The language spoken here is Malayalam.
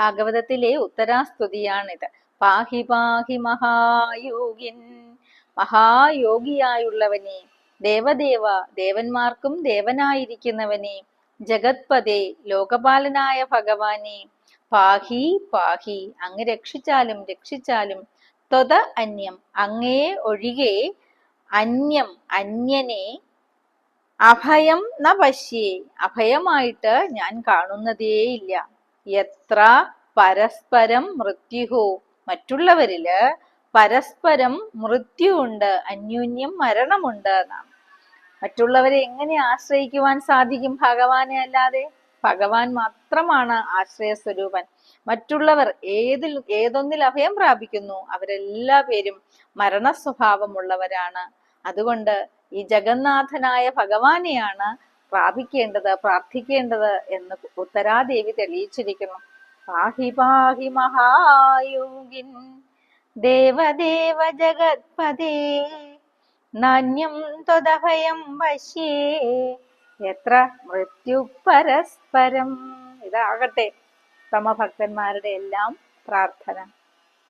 ഭാഗവതത്തിലെ ഉത്തരാസ്തുതിയാണിത്. പാഹി പാഹി മഹായോഗിൻ മഹായോഗിയായുള്ളവനെ ദേവദേവ ദേവന്മാർക്കും ദേവനായിരിക്കുന്നവനെ ജഗത്പതേ ലോകപാലനായ ഭഗവാനെ പാഹി പാഹി അങ്ങ് രക്ഷിച്ചാലും രക്ഷിച്ചാലും ത്വത അന്യം അങ്ങേ ഒഴികെ അന്യം അന്യനെ അഭയം ന പശ്യേ അഭയമായിട്ട് ഞാൻ കാണുന്നതേയില്ല. എത്ര പരസ്പരം മൃത്യുഹു? മറ്റുള്ളവരിൽ പരസ്പരം മൃത്യുണ്ട് അന്യോന്യം മരണമുണ്ട് എന്നാണ്. മറ്റുള്ളവരെ എങ്ങനെ ആശ്രയിക്കുവാൻ സാധിക്കും ഭഗവാനെ അല്ലാതെ? ഭഗവാൻ മാത്രമാണ് ആശ്രയ സ്വരൂപൻ മറ്റുള്ളവർ ഏതിൽ ഏതൊന്നിൽ അഭയം പ്രാപിക്കുന്നു? അവരെല്ലാ പേരും മരണ സ്വഭാവമുള്ളവരാണ് അതുകൊണ്ട് ഈ ജഗന്നാഥനായ ഭഗവാനെയാണ് പ്രാപിക്കേണ്ടത് പ്രാർത്ഥിക്കേണ്ടത് എന്ന് ഉത്തരാദേവി തെളിയിച്ചിരിക്കുന്നു. പാഹി പാഹി മഹായോഗിൻ ദേവദേവ ജഗത്പദേ നാന്യം ത്വദഭയം വശ്യേ എത്ര മൃത്യു പരസ്പരം ഇതാകട്ടെ സമഭക്തന്മാരുടെ എല്ലാം പ്രാർത്ഥന.